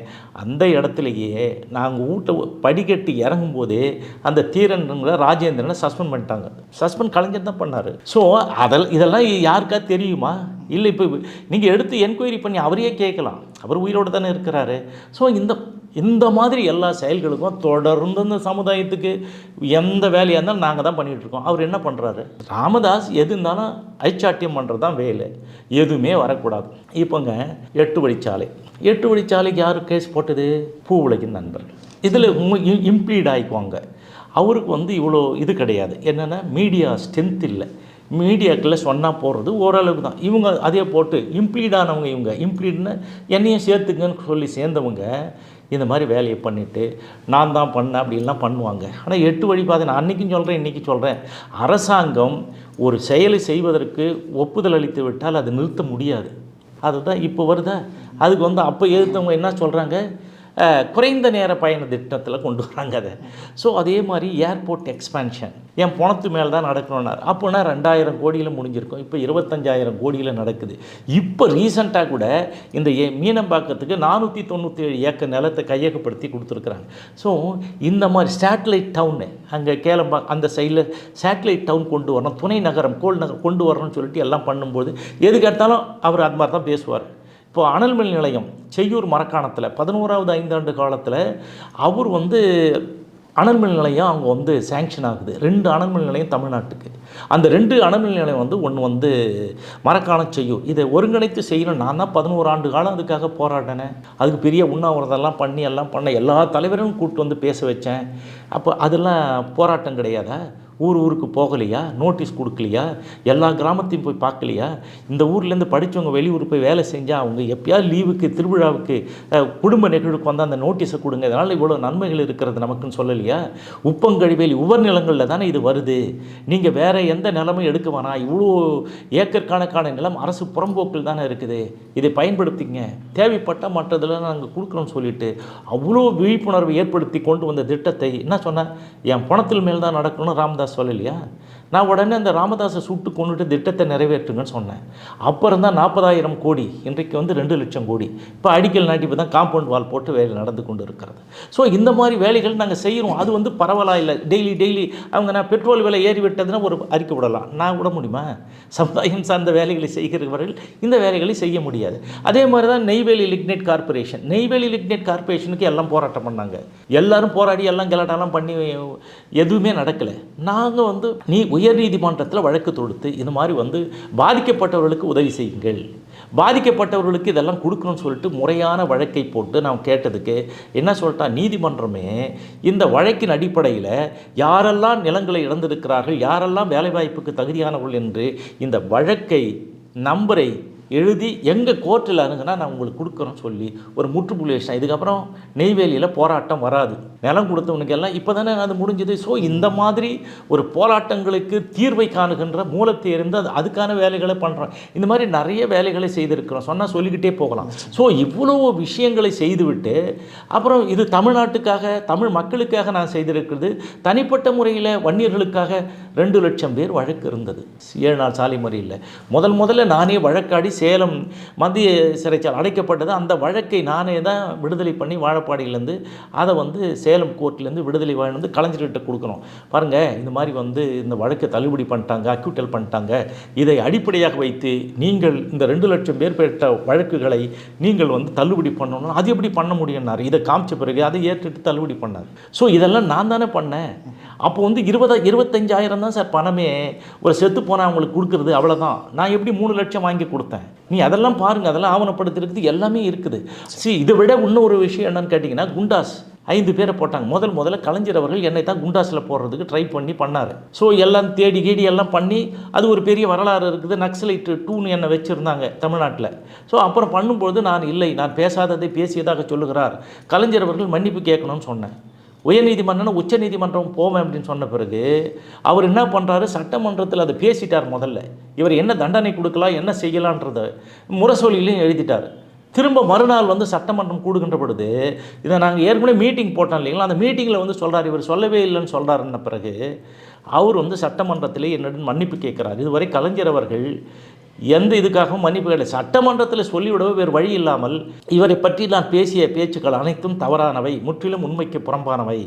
அந்த இடத்துலையே நாங்கள் வீட்டை படிக்கட்டு இறங்கும்போதே அந்த தீரன்ங்கிற ராஜேந்திரனை சஸ்பெண்ட் பண்ணிட்டாங்க. சஸ்பெண்ட் கலைஞர் தான் பண்ணார். ஸோ அதில் இதெல்லாம் யாருக்கா தெரியுமா? இல்லை இப்போ நீங்கள் எடுத்து என்கொயரி பண்ணி அவரையே கேட்கலாம். அவர் உயிரோடு தானே இருக்கிறாரு. ஸோ இந்த இந்த மாதிரி எல்லா செயல்களுக்கும் தொடர்ந்து இந்த சமுதாயத்துக்கு எந்த வேலையாக இருந்தாலும் நாங்கள் தான் பண்ணிகிட்டு இருக்கோம். அவர் என்ன பண்ணுறாரு ராமதாஸ் எது இருந்தாலும் ஐச்சாட்டியம் பண்ணுறது தான் வேலை. எதுவுமே வரக்கூடாது. இப்போங்க எட்டு வழிச்சாலை. எட்டு வழிச்சாலைக்கு யார் கேஸ் போட்டது? பூ உலகின் நண்பர். இதில் இம்ப்ளீட் ஆகிக்குவாங்க அவருக்கு வந்து இவ்வளோ இது கிடையாது. என்னென்னா மீடியா ஸ்ட்ரென்த் இல்லை. மீடியாக்கில் சொன்னால் போடுறது ஓரளவுக்கு தான். இவங்க அதே போட்டு இம்ப்ளீடானவங்க இவங்க. இம்ப்ளீட்னு என்னையும் சேர்த்துங்கன்னு சொல்லி சேர்ந்தவங்க இந்த மாதிரி வேலையை பண்ணிவிட்டு நான் தான் பண்ணேன் அப்படின்லாம் பண்ணுவாங்க. ஆனால் எட்டு வழி பாதை நான் அன்றைக்கும் சொல்கிறேன் இன்றைக்கி சொல்கிறேன் அரசாங்கம் ஒரு செயலை செய்வதற்கு ஒப்புதல் அளித்து விட்டால் அது நிறுத்த முடியாது. அதுதான் இப்போ வருதா? அதுக்கு வந்து அப்போ எதிர்த்தவங்க என்ன சொல்கிறாங்க குறைந்த நேர பயண திட்டத்தில் கொண்டு வராங்க அதை. ஸோ அதே மாதிரி ஏர்போர்ட் எக்ஸ்பேன்ஷன் என் பணத்து மேலே தான் நடக்கணும்னார். அப்போனா ரெண்டாயிரம் கோடியில் முடிஞ்சிருக்கும். இப்போ இருபத்தஞ்சாயிரம் கோடியில் நடக்குது. இப்போ ரீசண்டாக கூட இந்த மீனம்பாக்கத்துக்கு நானூற்றி தொண்ணூற்றி ஏழு ஏக்கர் நிலத்தை கையகப்படுத்தி கொடுத்துருக்குறாங்க. ஸோ இந்த மாதிரி சேட்டலைட் டவுனு அங்கே கேளம்பா அந்த சைடில் சேட்டலைட் டவுன் கொண்டு வரணும். துணை நகரம் கோல் நகரம் கொண்டு வரணும்னு சொல்லிட்டு எல்லாம் பண்ணும்போது எதுக்கு எடுத்தாலும் அவர் அது மாதிரி தான் பேசுவார். இப்போ அனல்மின் நிலையம் செய்யூர் மரக்காணத்தில் பதினோராவது ஐந்தாண்டு காலத்தில் அவர் வந்து அனல்மின் நிலையம் அவங்க வந்து சேங்ஷன் ஆகுது. ரெண்டு அனல்மின் நிலையம் தமிழ்நாட்டுக்கு. அந்த ரெண்டு அனல்மின் நிலையம் வந்து ஒன்று வந்து மரக்காணம் செய்யும் இதை ஒருங்கிணைத்து செய்யணும் நான் தான் பதினோரு ஆண்டு காலம் அதுக்காக போராடினேன். அதுக்கு பெரிய உண்ணாவிரதெல்லாம் பண்ணி எல்லாம் பண்ண எல்லா தலைவரும் கூப்பிட்டு வந்து பேச வச்சேன். அப்போ அதெல்லாம் போராட்டம் கிடையாதா? ஊர் ஊருக்கு போகலையா? நோட்டீஸ் கொடுக்கலையா? எல்லா கிராமத்தையும் போய் பார்க்கலையா? இந்த ஊர்லேருந்து படித்தவங்க வெளியூர் போய் வேலை செஞ்சால் அவங்க எப்பயாவது லீவுக்கு திருவிழாவுக்கு குடும்ப நிகழ்வுக்கு வந்தால் அந்த நோட்டீஸை கொடுங்க. இதனால் இவ்வளோ நன்மைகள் இருக்கிறது நமக்குன்னு சொல்லலையா? உப்பங்கழிவேலி உவர் நிலங்களில் தானே இது வருது. நீங்கள் வேறு எந்த நிலமும் எடுக்க வேணாம். இவ்வளோ ஏக்கர் கணக்கான நிலம் அரசு புறம்போக்கில் தானே இருக்குது. இதை பயன்படுத்திங்க தேவைப்பட்டால் மற்றதில் நாங்கள் கொடுக்குறோம்னு சொல்லிட்டு அவ்வளோ விழிப்புணர்வு ஏற்படுத்தி கொண்டு வந்த திட்டத்தை என்ன சொன்னேன் என் பணத்தில் மேல் தான் நடக்கணும்னு ராம்தாஸ் சொல்லலையா? நான் உடனே அந்த ராமதாஸை சுட்டு கொண்டுட்டு திட்டத்தை நிறைவேற்றுங்கன்னு சொன்னேன். அப்புறம் தான் நாற்பதாயிரம் கோடி இன்றைக்கு வந்து ரெண்டு லட்சம் கோடி. இப்போ அடிக்கல் நாட்டி இப்போ தான் காம்பவுண்ட் வால் போட்டு வேலை நடந்து கொண்டு இருக்கிறது. ஸோ இந்த மாதிரி வேலைகள் நாங்கள் செய்கிறோம் அது வந்து பரவலாக இல்லை டெய்லி டெய்லி அவங்க நான் பெட்ரோல் விலை ஏறி விட்டதுன்னா ஒரு அறிக்கை விடலாம். நான் விட முடியுமா? சமுதாயம் சார்ந்த வேலைகளை செய்கிறவர்கள் இந்த வேலைகளை செய்ய முடியாது. அதே மாதிரி தான் Neyveli lignite corporation Neyveli lignite கார்ப்பரேஷனுக்கு எல்லாம் போராட்டம் பண்ணாங்க. எல்லாரும் போராடி எல்லாம் கலாட்டெல்லாம் பண்ணி எதுவுமே நடக்கலை. நாங்கள் வந்து நீ உயர் நீதிமன்றத்தில் வழக்கு தொடுத்து இது மாதிரி வந்து பாதிக்கப்பட்டவர்களுக்கு உதவி செய்யுங்கள். பாதிக்கப்பட்டவர்களுக்கு இதெல்லாம் கொடுக்கணும்னு சொல்லிட்டு முறையான வழக்கை போட்டு நான் கேட்டதுக்கு என்ன சொல்லிட்டா நீதிமன்றமே இந்த வழக்கின் அடிப்படையில் யாரெல்லாம் நிலங்களை இழந்திருக்கிறார்கள் யாரெல்லாம் வேலைவாய்ப்புக்கு தகுதியானவர்கள் என்று இந்த வழக்கை நம்பரை எழுதி எங்கள் கோர்ட்டில் அணுகுனா நான் உங்களுக்கு கொடுக்குறோம் சொல்லி ஒரு முற்றுப்புள்ளி வச்சிட்டேன். இதுக்கப்புறம் நெய்வேலியில் போராட்டம் வராது. நிலம் கொடுத்தவனுக்கு எல்லாம் இப்போ தானே அது முடிஞ்சது. ஸோ இந்த மாதிரி ஒரு போராட்டங்களுக்கு தீர்வை காணுகின்ற மூலத்தை இருந்து அது அதுக்கான வேலைகளை பண்ணுறோம் இந்த மாதிரி நிறைய வேலைகளை செய்திருக்கிறோம். சொன்னால் சொல்லிக்கிட்டே போகலாம். ஸோ இவ்வளோ விஷயங்களை செய்துவிட்டு அப்புறம் இது தமிழ்நாட்டுக்காக தமிழ் மக்களுக்காக நான் செய்திருக்கிறது. தனிப்பட்ட முறையில் வன்னியர்களுக்காக ரெண்டு லட்சம் பேர் வழக்கு இருந்தது. ஏழு நாள் சாலை முறையில் முதல் முதல்ல நானே வழக்காடி சேலம் மத்திய சிறைச்சால் அடைக்கப்பட்டது. அந்த வழக்கை நானே தான் விடுதலை பண்ணி வாழப்பாடியிலேருந்து அதை வந்து சேலம் கோர்ட்லேருந்து விடுதலை வாங்கி வந்து கலைஞர்கிட்ட கொடுக்கணும். பாருங்கள் இந்த மாதிரி வந்து இந்த வழக்கை தள்ளுபடி பண்ணிட்டாங்க அக்யூட்டல் பண்ணிட்டாங்க. இதை அடிப்படையாக வைத்து நீங்கள் இந்த ரெண்டு லட்சம் பேர் பெற்ற வழக்குகளை நீங்கள் வந்து தள்ளுபடி பண்ணணும் அது எப்படி பண்ண முடியும்னாரு? இதை காமிச்ச பிறகு அதை ஏற்றுட்டு தள்ளுபடி பண்ணார். ஸோ இதெல்லாம் நான் தானே பண்ணேன். அப்போ வந்து இருபதா இருபத்தஞ்சாயிரம் தான் சார் பணமே. ஒரு செத்து போனால் அவங்களுக்கு கொடுக்குறது அவ்வளோதான் நான் எப்படி மூணு லட்சம் வாங்கி கொடுத்தேன்? நீ அதெல்லாம் பாருங்கள் அதெல்லாம் ஆவணப்படுத்திருக்குது எல்லாமே இருக்குது. சரி இதை விட இன்னொரு விஷயம் என்னன்னு கேட்டிங்கன்னா குண்டாஸ் ஐந்து பேரை போட்டாங்க. முதல் முதல்ல கலைஞர் அவர்கள் என்னை தான் குண்டாஸில் போடுறதுக்கு ட்ரை பண்ணி பண்ணார். ஸோ எல்லாம் தேடி கேடி எல்லாம் பண்ணி அது ஒரு பெரிய வரலாறு இருக்குது. நக்சலைட்டு டூன்னு என்னை வச்சுருந்தாங்க தமிழ்நாட்டில். ஸோ அப்புறம் பண்ணும்போது நான் இல்லை நான் பேசாததை பேசியதாக சொல்லுகிறார். கலைஞர் அவர்கள் மன்னிப்பு கேட்கணும்னு சொன்னேன். உயர்நீதிமன்றம் உச்ச நீதிமன்றம் போவேன் அப்படின்னு சொன்ன பிறகு அவர் என்ன பண்ணுறாரு சட்டமன்றத்தில் அதை பேசிட்டார் முதல்ல. இவர் என்ன தண்டனை கொடுக்கலாம் என்ன செய்யலான்றத முரசொலியிலையும் எழுதிட்டார். திரும்ப மறுநாள் வந்து சட்டமன்றம் கூடுகின்ற பொழுது இதை நாங்கள் ஏற்கனவே மீட்டிங் போட்டோம் இல்லைங்களா? அந்த மீட்டிங்கில் வந்து சொல்கிறார் இவர் சொல்லவே இல்லைன்னு சொல்கிறாருன்ன பிறகு அவர் வந்து சட்டமன்றத்திலே என்னிடம் மன்னிப்பு கேட்குறார். இதுவரை கலைஞர் அவர்கள் எந்த இதுக்காகவும் மன்னிப்பு கிடையாது சட்டமன்றத்தில் சொல்லிவிடவே வேறு வழி இல்லாமல் இவரை பற்றி நான் பேசிய பேச்சுக்கள் அனைத்தும் தவறானவை முற்றிலும் உண்மைக்கு புறம்பானவை.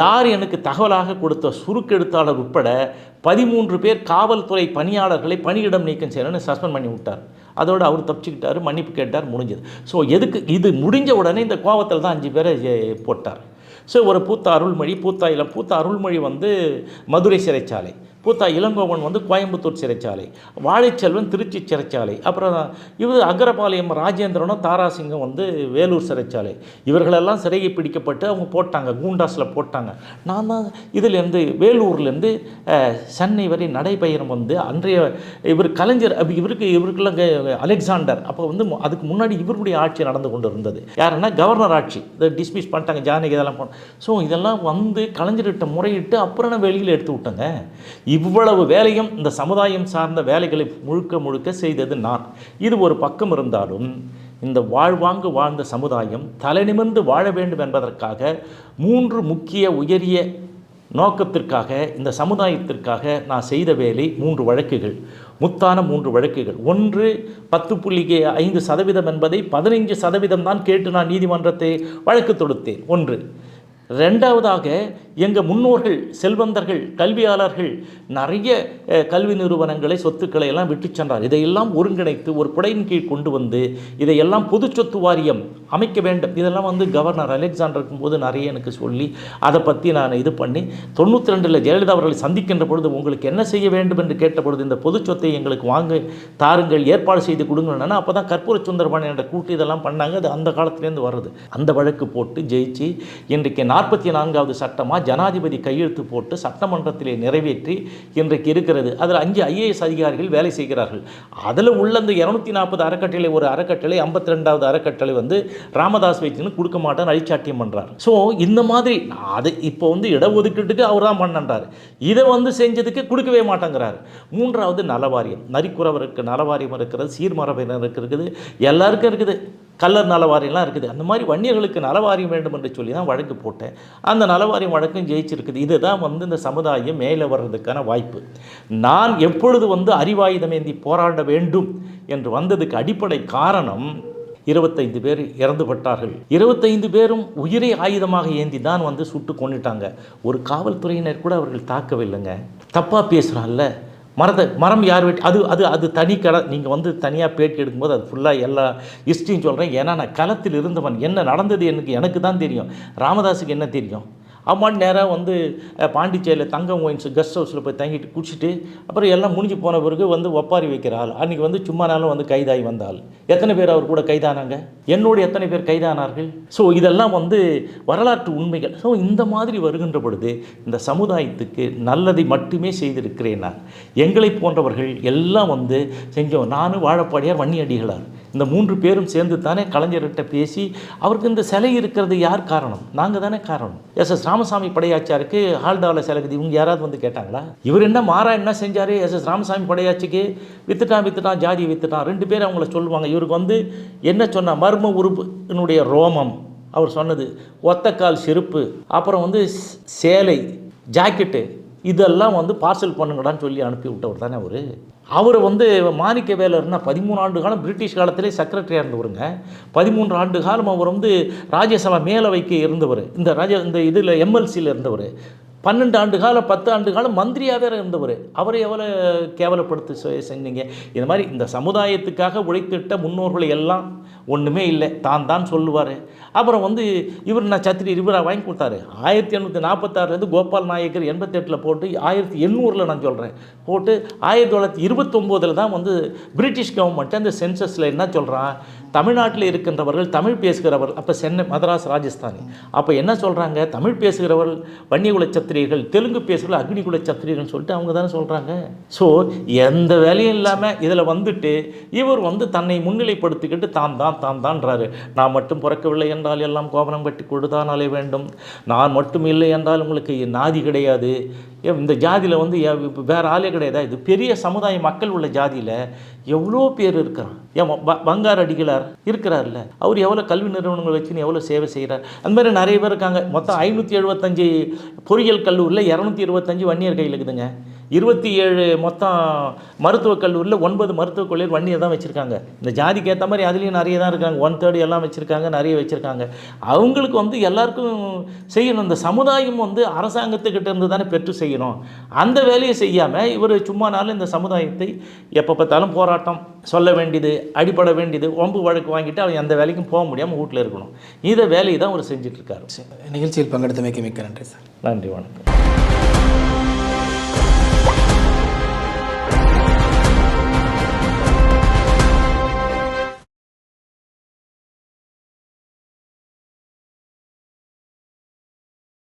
யார் எனக்கு தகவலாக கொடுத்த சுருக்கெழுத்தாளர் உட்பட பதிமூன்று பேர் காவல்துறை பணியாளர்களை பணியிடம் நீக்கம் செய்யணும்னு சஸ்பெண்ட் பண்ணி விட்டார். அதோடு அவர் தப்பிச்சுக்கிட்டார் மன்னிப்பு கேட்டார் முடிஞ்சது. ஸோ எதுக்கு இது முடிஞ்ச உடனே இந்த கோவத்தில் தான் அஞ்சு பேரை போட்டார். ஸோ ஒரு பூத்த அருள்மொழி பூத்தா பூத்த அருள்மொழி வந்து மதுரை சிறைச்சாலை. பூத்தா இளங்கோவன் வந்து கோயம்புத்தூர் சிறைச்சாலை வாழைச்செல்வன் திருச்சி சிறைச்சாலை அப்புறம் இவர் அகரபாளையம் ராஜேந்திரனும் தாராசிங்கம் வந்து வேலூர் சிறைச்சாலை. இவர்களெல்லாம் சிறையை பிடிக்கப்பட்டு அவங்க போட்டாங்க கூண்டாஸில் போட்டாங்க. நான் தான் இதிலேருந்து வேலூர்லேருந்து சென்னை வரை நடைபயணம் வந்து அன்றைய இவர் கலைஞர் அப்ப இவருக்கு இவருக்கெல்லாம் அலெக்சாண்டர். அப்போ வந்து அதுக்கு முன்னாடி இவருடைய ஆட்சி நடந்து கொண்டு இருந்தது யாருன்னா கவர்னர் ஆட்சி. இதை டிஸ்மிஸ் பண்ணிட்டாங்க ஜானகி இதெல்லாம் பண்ண ஸோ இதெல்லாம் வந்து கலைஞர்கிட்ட முறையிட்டு அப்புறம் வெளியில் எடுத்து விட்டேங்க. இவ்வளவு வேலையும் இந்த சமுதாயம் சார்ந்த வேலைகளை முழுக்க முழுக்க செய்தது நான். இது ஒரு பக்கம் இருந்தாலும் இந்த வாழ்வாங்கு வாழ்ந்த சமுதாயம் தலைநிமிர்ந்து வாழ வேண்டும் என்பதற்காக மூன்று முக்கிய உயரிய நோக்கத்திற்காக இந்த சமுதாயத்திற்காக நான் செய்த வேலை மூன்று வழக்குகள். முத்தான மூன்று வழக்குகள். ஒன்று பத்து புள்ளி ஐந்து சதவீதம் என்பதை பதினைஞ்சு சதவீதம் தான் கேட்டு நான் நீதிமன்றத்தை வழக்கு தொடுத்தேன். ஒன்று ரெண்டாவதாக எங்கள் முன்னோர்கள் செல்வந்தர்கள் கல்வியாளர்கள் நிறைய கல்வி நிறுவனங்களை சொத்துக்களை எல்லாம் விட்டு சென்றார். இதையெல்லாம் ஒருங்கிணைத்து ஒரு குடையின் கீழ் கொண்டு வந்து இதையெல்லாம் பொது சொத்து வாரியம் அமைக்க வேண்டும். இதெல்லாம் வந்து கவர்னர் அலெக்சாண்டர் இருக்கும்போது நிறைய எனக்கு சொல்லி அதை பற்றி நான் இது பண்ணி தொண்ணூற்றி ரெண்டில் ஜெயலலிதா அவர்களை சந்திக்கின்ற பொழுது உங்களுக்கு என்ன செய்ய வேண்டும்? என்று கேட்ட பொழுது இந்த பொது சொத்தை எங்களுக்கு வாங்க தாருங்கள் ஏற்பாடு செய்து கொடுங்கன்னா அப்போ தான் கற்பூர சுந்தரபாணி என்ற கூட்டு இதெல்லாம் பண்ணாங்க. அது அந்த காலத்துலேருந்து வர்றது. அந்த வழக்கு போட்டு ஜெயிச்சு இன்றைக்கு நாற்பத்தி நான்காவது சட்டமாக ஜனாதிபதி கையெழுத்து போட்டு சட்டமன்றத்திலே நிறைவேற்றி இன்றைக்கு இருக்கிறது. அதில் அஞ்சு ஐஏஎஸ் அதிகாரிகள் வேலை செய்கிறார்கள். அதில் உள்ள அந்த இரநூத்தி நாற்பது அறக்கட்டளை ஒரு அறக்கட்டளை ஐம்பத்தி ரெண்டாவது அறக்கட்டளை வந்து ராமதாஸ் வைத்தியன்னு கொடுக்க மாட்டேன்னு அழிச்சாட்டியம் பண்ணுறார் ஸோ இந்த மாதிரி அது இப்போ வந்து இடஒதுக்கீட்டுக்கு அவர் தான் பண்ணன்றார். இதை வந்து செஞ்சதுக்கு கொடுக்கவே மாட்டேங்கிறார். மூன்றாவது நலவாரியம். நரிக்குறவருக்கு நலவாரியம் இருக்கிறது சீர்மரபினருக்கு இருக்குது எல்லாருக்கும் இருக்குது. கல்லர் நலவாரியம்லாம் இருக்குது. அந்த மாதிரி வன்னியர்களுக்கு நலவாரியம் வேண்டும் என்று சொல்லி தான் வழக்கு போட்டேன். அந்த நலவாரியம் வழக்கும் ஜெயிச்சிருக்குது. இதுதான் வந்து இந்த சமுதாயம் மேலே வர்றதுக்கான வாய்ப்பு. நான் எப்பொழுது வந்து அறிவாயுதமேந்தி போராட வேண்டும் என்று வந்ததுக்கு அடிப்படை காரணம் இருபத்தைந்து பேர் இறந்து பட்டார்கள் இருபத்தைந்து பேரும் உயிரை ஆயுதமாக ஏந்தி தான் வந்து சுட்டு கொண்டுட்டாங்க ஒரு காவல்துறையினர் கூட அவர்கள் தாக்கவில்லைங்க. தப்பாக பேசுகிறான்ல மரத்தை மரம் யார் வெட்டி அது அது அது தனி கலை நீங்கள் வந்து தனியாக பேட்டி எடுக்கும்போது அது ஃபுல்லாக எல்லா ஹிஸ்ட்ரியும் சொல்கிறேன் ஏன்னா நான் களத்தில் இருந்தவன் என்ன நடந்தது எனக்கு எனக்கு தான் தெரியும். ராமதாஸுக்கு என்ன தெரியும்? அம்மா நேராக வந்து பாண்டிச்சேரியில் தங்கம் ஒயின்ஸ் கெஸ்ட் ஹவுஸில் போய் தங்கிட்டு குடிச்சிட்டு அப்புறம் எல்லாம் முடிஞ்சு போன பிறகு வந்து ஒப்பாரி வைக்கிற ஆள் அன்றைக்கி வந்து சும்மா நாளும் வந்து கைதாகி வந்த ஆள் எத்தனை பேர் அவர் கூட கைதானாங்க? என்னோடு எத்தனை பேர் கைதானார்கள்? ஸோ இதெல்லாம் வந்து வரலாற்று உண்மைகள். ஸோ இந்த மாதிரி வருகின்ற பொழுது இந்த சமுதாயத்துக்கு நல்லதை மட்டுமே செய்திருக்கிறேன் நான். எங்களை போன்றவர்கள் எல்லாம் வந்து செஞ்சோம். நானும் வாழப்பாடியார் வன்னியடிகளார். இந்த மூன்று பேரும் சேர்ந்து தானே கலைஞர்கிட்ட பேசி அவருக்கு இந்த சிலை இருக்கிறது யார் காரணம்? நாங்கள் தானே காரணம். எஸ். எஸ். ராமசாமி படையாச்சாருக்கு ஹால்டாவில் சிலைக்குது. இவங்க யாராவது வந்து கேட்டாங்களா? இவர் என்ன மாறா என்ன செஞ்சார்? எஸ். எஸ். ராமசாமி படையாச்சிக்கு வித்துட்டான் வித்துட்டான் ஜாதி வித்துட்டான். ரெண்டு பேர் அவங்கள சொல்லுவாங்க. இவருக்கு வந்து என்ன சொன்னால் மர்ம உறுப்பினுடைய ரோமம். அவர் சொன்னது ஒத்தக்கால் செருப்பு அப்புறம் வந்து சேலை ஜாக்கெட்டு. இதெல்லாம் வந்து பார்சல் பண்ணுங்கடான்னு சொல்லி அனுப்பி விட்டவர் தானே அவர். அவர் வந்து மாணிக்க வேலர்னா பதிமூணு ஆண்டு காலம் பிரிட்டிஷ் காலத்திலே செக்ரட்டரியாக இருந்தவருங்க. பதிமூன்று ஆண்டு காலம் அவர் வந்து ராஜ்யசபா மேலவைக்கு இருந்தவர். இந்த ராஜ இந்த இதில் எம்எல்சியில் இருந்தவர். பன்னெண்டு ஆண்டு காலம் பத்து ஆண்டு காலம் மந்திரியாகவே இருந்தவர். அவரை எவ்வளோ கேவலப்படுத்தி செஞ்சீங்க இந்த மாதிரி இந்த சமுதாயத்துக்காக உழைத்திட்ட முன்னோர்களை எல்லாம் ஒன்றுமே இல்லை. தான் தான் சொல்லுவார். அப்புறம் வந்து இவர் நான் சத்திரி இவராக வாங்கி கொடுத்தாரு. ஆயிரத்தி எண்ணூற்றி நாற்பத்தாறுலேருந்து கோபால் நாயக்கர் எண்பத்தெட்டில் போட்டு ஆயிரத்தி எண்ணூறில் நான் சொல்கிறேன் போட்டு ஆயிரத்தி தொள்ளாயிரத்தி இருபத்தொம்போதில் தான் வந்து பிரிட்டிஷ் கவர்மெண்ட் அந்த சென்சஸில் என்ன சொல்கிறான் தமிழ்நாட்டில் இருக்கின்றவர்கள் தமிழ் பேசுகிறவர்கள் அப்போ சென்னை மதராஸ் ராஜஸ்தானி. அப்போ என்ன சொல்கிறாங்க தமிழ் பேசுகிறவர்கள் வன்னியகுல சத்திரியர்கள் தெலுங்கு பேசுகிறவர்கள் அக்னிகுல சத்திரியர்கள்னு சொல்லிட்டு அவங்க தானே சொல்கிறாங்க ஸோ எந்த வேலையும் இல்லாமல் இதில் வந்துட்டு இவர் வந்து தன்னை முன்னிலைப்படுத்திக்கிட்டு தான் தான் தான் தான்றாரு. நான் மட்டும் பிறக்கவில்லை என்றால் எல்லாம் கோபனம் கட்டி கொடுதான் அலைய வேண்டும். நான் மட்டும் இல்லை என்றால் உங்களுக்கு நாதி கிடையாது. இந்த ஜாதியில் வந்து வேறு ஆளே கிடையாதா? இது பெரிய சமுதாய மக்கள் உள்ள ஜாதியில் எவ்வளோ பேர் இருக்கிறான்? ஏன் பங்கார் அடிகளார் இருக்கிறார்ல? அவர் எவ்வளோ கல்வி நிறுவனங்கள் வச்சுன்னு எவ்வளோ சேவை செய்கிறார்? அந்த மாதிரி நிறைய பேர் இருக்காங்க. மொத்தம் ஐநூற்றி எழுபத்தஞ்சு பொறியியல் கல்லூரியில் இரநூத்தி இருபத்தஞ்சு வன்னியர் கையில் இருக்குதுங்க. இருபத்தி ஏழு மொத்தம் மருத்துவக் கல்லூரியில் ஒன்பது மருத்துவக் கல்லூரி வன்னியர் தான் வச்சுருக்காங்க. இந்த ஜாதிக்கு ஏற்ற மாதிரி அதுலேயும் நிறைய தான் இருக்காங்க. ஒன் தேர்ட் எல்லாம் வச்சுருக்காங்க நிறைய வச்சுருக்காங்க. அவங்களுக்கு வந்து எல்லாருக்கும் செய்யணும். இந்த சமுதாயம் வந்து அரசாங்கத்துக்கிட்ட இருந்து தானே பெற்று செய்யணும். அந்த வேலையை செய்யாமல் இவர் சும்மா நாள் இந்த சமுதாயத்தை எப்போ பார்த்தாலும் போராட்டம் சொல்ல வேண்டியது அடிபட வேண்டியது ஒம்பு வழக்கு வாங்கிட்டு அவன் எந்த வேலைக்கும் போக முடியாமல் வீட்டில் இருக்கணும். இதை வேலையை தான் அவர் செஞ்சிட்ருக்காரு நிகழ்ச்சியில் பங்கெடுத்தமைக்கு மிக்க நன்றி சார். நன்றி வணக்கம்.